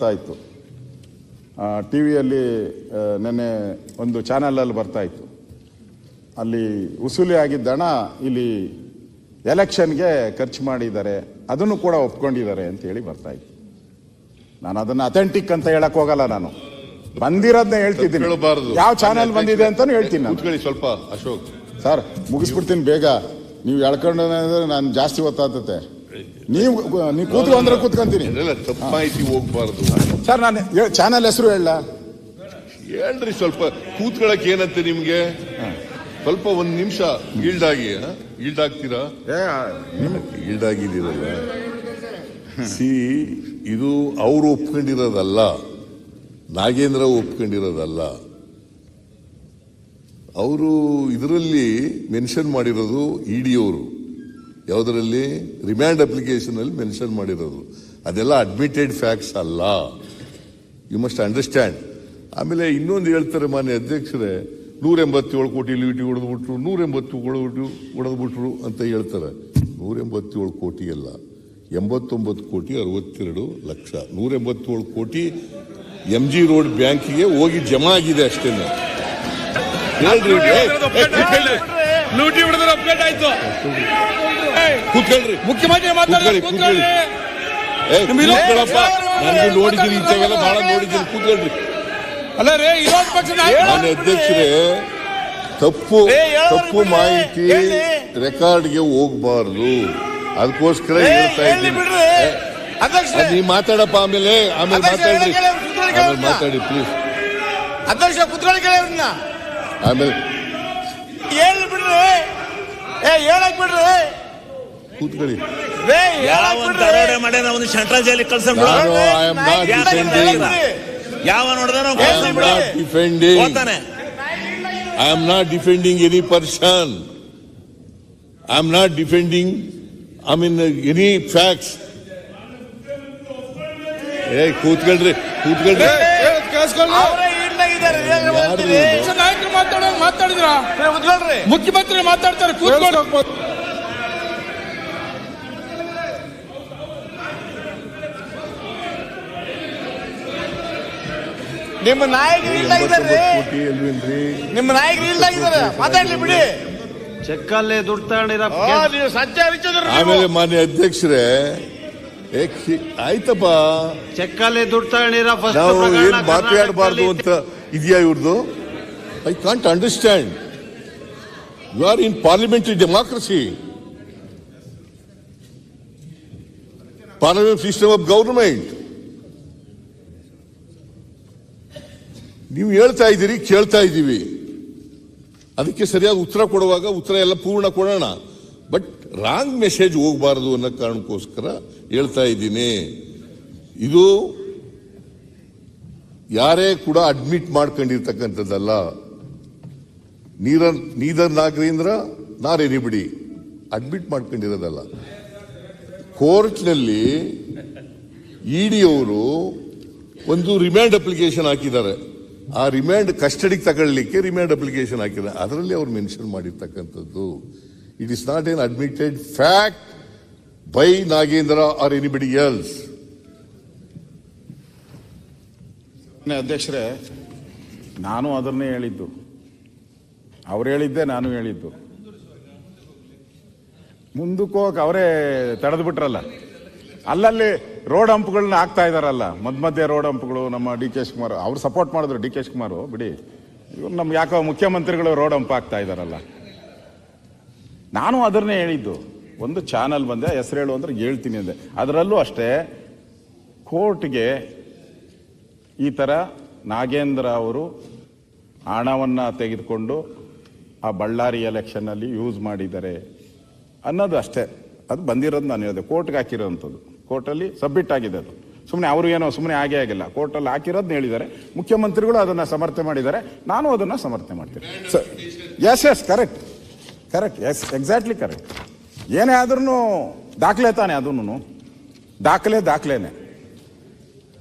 ಬರ್ತಾ ಇತ್ತು ಟಿ ವಿಯಲ್ಲಿ ನೆನ್ನೆ ಒಂದು ಚಾನಲಲ್ಲಿ ಬರ್ತಾಯಿತ್ತು. ಅಲ್ಲಿ ಉಸೂಲಿ ಆಗಿದ್ದ ಹಣ ಇಲ್ಲಿ ಎಲೆಕ್ಷನ್ಗೆ ಖರ್ಚು ಮಾಡಿದ್ದಾರೆ ಅದನ್ನು ಕೂಡ ಒಪ್ಕೊಂಡಿದ್ದಾರೆ ಅಂತ ಹೇಳಿ ಬರ್ತಾ ಇತ್ತು ನಾನು ಅದನ್ನು ಅಥೆಂಟಿಕ್ ಅಂತ ಹೇಳಕ್ ಹೋಗಲ್ಲ ನಾನು. ಬಂದಿರೋದನ್ನ ಹೇಳ್ತಿದ್ದೀನಿ. ಯಾವ ಚಾನಲ್ ಬಂದಿದೆ ಅಂತಾನು ಹೇಳ್ತೀನಿ ನಾನು. ಸ್ವಲ್ಪ ಅಶೋಕ್. ಸರ್ ಮುಗಿಸ್ಬಿಡ್ತೀನಿ ಬೇಗ. ನೀವು ಹೇಳ್ಕೊಂಡ್ರೆ ನಾನು ಜಾಸ್ತಿ ಗೊತ್ತಾಗ್ತತೆ ನೀವು ನೀವು ಕೂತ್ಕೊ ಅಂದ್ರೆ ಕೂತ್ಕೊಂತೀನಿ. ಇದೆಲ್ಲ ತಪ್ಪು ಮಾಹಿತಿ ಹೋಗ್ಬಾರ್ದು. ಸರ್ ನಾನು ಚಾನಲ್ ಹೆಸರು ಹೇಳ. ಹೇಳ್ರಿ ಸ್ವಲ್ಪ ಕೂತ್ಕೊಳಕ್ ಏನಂತೆ ನಿಮ್ಗೆ? ಸ್ವಲ್ಪ ಒಂದ್ ನಿಮಿಷ ಈಲ್ಡ್ ಆಗಿ ಈಲ್ಡ್ ಆಗ್ತೀರಾ? ಈಲ್ಡ್ ಆಗಿದ್ದೀರಲ್ಲ. ಸಿ ಇದು ಅವರು ಒಪ್ಕೊಂಡಿರೋದಲ್ಲ ನಾಗೇಂದ್ರ ಒಪ್ಕೊಂಡಿರೋದಲ್ಲ. ಅವರು ಇದರಲ್ಲಿ ಮೆನ್ಷನ್ ಮಾಡಿರೋದು ಇಡಿ ಅವರು. ಯಾವುದರಲ್ಲಿ ರಿಮ್ಯಾಂಡ್ ಅಪ್ಲಿಕೇಶನ್ ಅಲ್ಲಿ ಮೆನ್ಷನ್ ಮಾಡಿರೋದು ಅದೆಲ್ಲ ಅಡ್ಮಿಟೆಡ್ ಫ್ಯಾಕ್ಟ್ಸ್ ಅಲ್ಲ ಯು ಮಸ್ಟ್ ಅಂಡರ್ಸ್ಟ್ಯಾಂಡ್ ಆಮೇಲೆ ಇನ್ನೊಂದು ಹೇಳ್ತಾರೆ ಮಾನ್ಯ ಅಧ್ಯಕ್ಷರೇ ನೂರ ಎಂಬತ್ತೇಳು ಕೋಟಿ ಲಿವಿಟಿ ಹೊಡೆದ್ಬಿಟ್ರು ನೂರ ಎಂಬತ್ತು ಹೊಡೆದ್ಬಿಟ್ಟು ಹೊಡೆದ್ಬಿಟ್ರು ಅಂತ ಹೇಳ್ತಾರೆ ನೂರ ಎಂಬತ್ತೇಳು ಕೋಟಿ ಅಲ್ಲ ಎಂಬತ್ತೊಂಬತ್ತು ಕೋಟಿ ಅರವತ್ತೆರಡು ಲಕ್ಷ ನೂರ ಎಂಬತ್ತೇಳು ಕೋಟಿ ಎಂ ಜಿ ರೋಡ್ ಬ್ಯಾಂಕಿಗೆ ಹೋಗಿ ಜಮಾ ಆಗಿದೆ ಅಷ್ಟೇನೆ ಕೂತ್ಕೊಳ್ರಿ. ಕೂತ್ಕೊಳ್ರಿ ಮುಖ್ಯಮಂತ್ರಿ ಮಾತಾಡ್ರಿ ಕೂತ್ಕೊಳ್ಳಿ. ನನಗೆ ನೋಡಿದ್ದೀನಿ ಇಂಥವೆಲ್ಲ ಬಹಳ ನೋಡಿದ್ದೀನಿ. ಕೂತ್ಕೊಳ್ರಿ. ಅಲ್ಲ ರೇ ವಿರೋಧ ಪಕ್ಷ ಅಧ್ಯಕ್ಷರೇ ತಪ್ಪು ತಪ್ಪು ಮಾಹಿತಿ. ರೆಕಾರ್ಡ್ಗೆ ಹೋಗ್ಬಾರ್ದು. ಅದಕ್ಕೋಸ್ಕರ ಹೇಳ್ತಾ ಇದ್ದೀನಿ. ನೀವು ಮಾತಾಡಪ್ಪ ಆಮೇಲೆ ಆಮೇಲೆ ಮಾತಾಡಿ ಮಾತಾಡ್ರಿ. ಆಮೇಲೆ ಮಾತಾಡಿ ಪ್ಲೀಸ್ ಅಧ್ಯಕ್ಷ ಕುತ್ಕೊಳ್ಳಿ ಆಮೇಲೆ ಏ ಹೇಳಕ್ ಬಿಡ್ರಿ ಕೂತ್ಕೊಳ್ಳಿ. ರೇ ಯಾವ ಹೇಳಕ್ ಬಿಡ್ರಿ. ದರೋಡೆ ಮಾಡಿ ಸೆಂಟ್ರಲ್ ಜೈಲಿಗೆ ಯಾವ. ನಾಟ್ ಡಿಫೆಂಡಿಂಗ್ ಹೋಗ್ತಾನೆ I am not defending any person I am not defending I mean any facts ಏ ಕೂತ್ಕೊಳ್ರಿ ಕೂತ್ಕೊಳ್ರಿ. ಮಾತಾಡೋ ಮಾತಾಡಿದ್ರ? ಮುಖ್ಯಮಂತ್ರಿ ಮಾತಾಡ್ತಾರೆ ಕೂತ್ಕೊಂಡು. ನಿಮ್ಮ ನಾಯಕರು ಇಲ್ಲ ಅಲ್ವೇನ್ರಿ ನಿಮ್ಮ ನಾಯಕರು ಈಡ್ಲಾಗಿದ್ದಾರೆ ಮಾತಾಡ್ಲಿ ಬಿಡಿ. ದುಡ್ಡು ತಗೊಂಡಿರೋ ನೀವು ಸಜ್ಜ ಹರಿಚಿದ್ರು ಆಮೇಲೆ ಮಾನ್ಯ ಅಧ್ಯಕ್ಷರೇ ಏ, ಆಯ್ತಪ್ಪ. ಚೆಕ್ಕಲ್ಲಿ ದುಡ್ಡು ತಗೊಂಡಿರೋ ಫಸ್ಟ್ ನಾವು ಪ್ರಕರಣ ಏನ್ ಮಾತಾಡಬಾರ್ದು ಅಂತ ಇದೆಯಾ ಇವ್ರದ್ದು I can't understand you are in parliamentary democracy parliament system of government ನೀವು ಹೇಳ್ತಾ ಇದ್ದೀರಿ, ಕೇಳ್ತಾ ಇದ್ದೀವಿ. ಅದಕ್ಕೆ ಸರಿಯಾಗಿ ಉತ್ತರ ಕೊಡುವಾಗ ಉತ್ತರ ಎಲ್ಲ ಪೂರ್ಣ ಕೊಡೋಣ. ಬಟ್ ರಾಂಗ್ ಮೆಸೇಜ್ ಹೋಗಬಾರದು ಅನ್ನೋ ಕಾರಣಕ್ಕೋಸ್ಕರ ಹೇಳ್ತಾ ಇದ್ದೀನಿ. ಇದು ಯಾರೇ ಕೂಡ ಅಡ್ಮಿಟ್ ಮಾಡ್ಕೊಂಡಿರ್ತಕ್ಕಂಥದ್ದಲ್ಲ. ನೀರ, ನೀದರ್ ನಾಗರೇಂದ್ರ, ನಾರ್ ಎನಿಬಿಡಿ ಅಡ್ಮಿಟ್ ಮಾಡ್ಕೊಂಡಿರೋದಲ್ಲ. ಕೋರ್ಟ್ನಲ್ಲಿ ಇಡಿ ಅವರು ಒಂದು ರಿಮ್ಯಾಂಡ್ ಅಪ್ಲಿಕೇಶನ್ ಹಾಕಿದ್ದಾರೆ. ಆ ರಿಮ್ಯಾಂಡ್ ಕಸ್ಟಡಿಗೆ ತಗೊಳ್ಳಿಕ್ಕೆ ರಿಮ್ಯಾಂಡ್ ಅಪ್ಲಿಕೇಶನ್ ಹಾಕಿದ್ದಾರೆ. ಅದರಲ್ಲಿ ಅವ್ರು ಮೆನ್ಷನ್ ಮಾಡಿರ್ತಕ್ಕಂಥದ್ದು. It is not an admitted fact by Nagendra or anybody else ಅಧ್ಯಕ್ಷರೇ, ನಾನು ಅದನ್ನೇ ಹೇಳಿದ್ದು. ಅವ್ರು ಹೇಳಿದ್ದೆ, ನಾನು ಹೇಳಿದ್ದು. ಮುಂದಕ್ಕೆ ಅವರೇ ತಡೆದು ಬಿಟ್ರಲ್ಲ. ಅಲ್ಲಲ್ಲಿ ರೋಡ್ ಹಂಪ್ಗಳನ್ನ ಹಾಕ್ತಾ ಇದಾರಲ್ಲ ಮಧ್ಯ ಮಧ್ಯೆ ರೋಡ್ ಹಂಪ್ಗಳು, ನಮ್ಮ ಡಿ ಕೆ ಶಿವಕುಮಾರ್ ಅವ್ರು ಸಪೋರ್ಟ್ ಮಾಡಿದ್ರು ಡಿ ಕೆ ಶಿವಕುಮಾರ್ ಬಿಡಿ. ಇವ್ರು ನಮ್ಗೆ ಯಾಕೋ ಮುಖ್ಯಮಂತ್ರಿಗಳು ರೋಡ್ ಹಂಪ್ ಆಗ್ತಾ ಇದಾರಲ್ಲ. ನಾನು ಅದನ್ನೇ ಹೇಳಿದ್ದು. ಒಂದು ಚಾನಲ್ ಬಂದೆ, ಹೆಸರು ಹೇಳು ಅಂದ್ರೆ ಹೇಳ್ತೀನಿ ಅಂದೆ. ಅದರಲ್ಲೂ ಅಷ್ಟೇ, ಕೋರ್ಟ್ಗೆ ಈ ಥರ ನಾಗೇಂದ್ರ ಅವರು ಹಣವನ್ನು ತೆಗೆದುಕೊಂಡು ಆ ಬಳ್ಳಾರಿ ಎಲೆಕ್ಷನ್ನಲ್ಲಿ ಯೂಸ್ ಮಾಡಿದ್ದಾರೆ ಅನ್ನೋದು ಅಷ್ಟೇ. ಅದು ಬಂದಿರೋದು ನಾನು ಹೇಳಿದೆ, ಕೋರ್ಟ್ಗೆ ಹಾಕಿರೋವಂಥದ್ದು ಕೋರ್ಟಲ್ಲಿ ಸಬ್ಮಿಟ್ ಆಗಿದೆ ಅದು. ಸುಮ್ಮನೆ ಅವರು ಏನೋ ಸುಮ್ಮನೆ ಆಗೇ ಆಗಿಲ್ಲ. ಕೋರ್ಟಲ್ಲಿ ಹಾಕಿರೋದನ್ನ ಹೇಳಿದ್ದಾರೆ. ಮುಖ್ಯಮಂತ್ರಿಗಳು ಅದನ್ನು ಸಮರ್ಥನೆ ಮಾಡಿದ್ದಾರೆ. ನಾನು ಅದನ್ನು ಸಮರ್ಥನೆ ಮಾಡ್ತೀನಿ. Yes yes correct correct yes exactly correct ಏನೇ ಆದ್ರೂ ದಾಖಲೆ ತಾನೆ ಅದನ್ನು. ದಾಖಲೆ ದಾಖಲೆನೆ.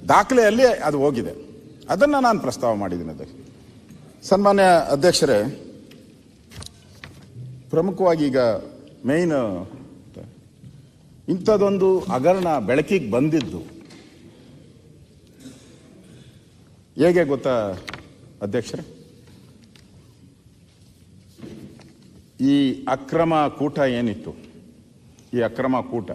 ದಾಖಲೆಯಲ್ಲಿ ಅದು ಹೋಗಿದೆ. ಅದನ್ನು ನಾನು ಪ್ರಸ್ತಾವ ಮಾಡಿದ್ದೀನಿ ಅದಕ್ಕೆ. ಸನ್ಮಾನ್ಯ ಅಧ್ಯಕ್ಷರೇ ಪ್ರಮುಖವಾಗಿ ಈಗ ಮೇಯ್ನ್ ಇಂಥದ್ದೊಂದು ಹಗರಣ ಬೆಳಕಿಗೆ ಬಂದಿದ್ದು. ಹೇಗೆ ಗೊತ್ತಾ, ಅಧ್ಯಕ್ಷರೇ? ಈ ಅಕ್ರಮ ಕೂಟ ಏನಿತ್ತು? ಈ ಅಕ್ರಮ ಕೂಟ.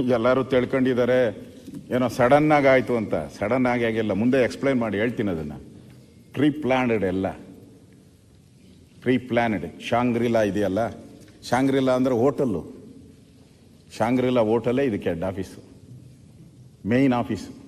ಎಲ್ಲರೂ ತಿಳ್ಕೊಂಡಿದ್ದಾರೆ, ಏನೋ ಸಡನ್ನಾಗಿ ಆಯಿತು ಅಂತ. ಸಡನ್ ಆಗಿ ಆಗಿಲ್ಲ. ಮುಂದೆ ಎಕ್ಸ್ಪ್ಲೈನ್ ಮಾಡಿ ಹೇಳ್ತೀನಿ ಅದನ್ನು. ಪ್ರೀ ಪ್ಲ್ಯಾನ್ಡ್ ಎಲ್ಲ. ಪ್ರೀ ಪ್ಲ್ಯಾನ್ಡ್ ಶಾಂಗ್ರಿಲಾ ಇದೆಯಲ್ಲ? ಶಾಂಗ್ರಿಲಾ ಅಂದರೆ ಹೋಟೆಲ್ಲು. ಶಾಂಗ್ರಿಲಾ ಹೋಟೆಲೇ ಇದಕ್ಕೆ ಹೆಡ್ ಆಫೀಸು ಮೇಯ್ನ್ ಆಫೀಸು